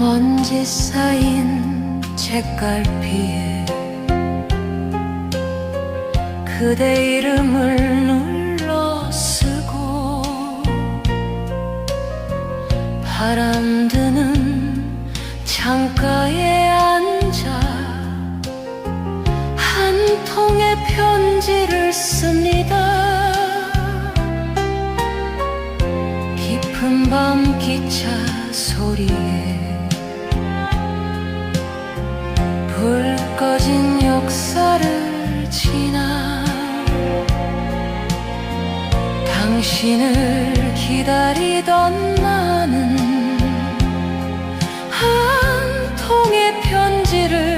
먼지 쌓인 책갈피에 그대 이름을 눌러 쓰고 바람 드는 창가에 앉아 한 통의 편지를 씁니다. 깊은 밤 기차 소리에 당신을 기다리던 나는 한 통의 편지를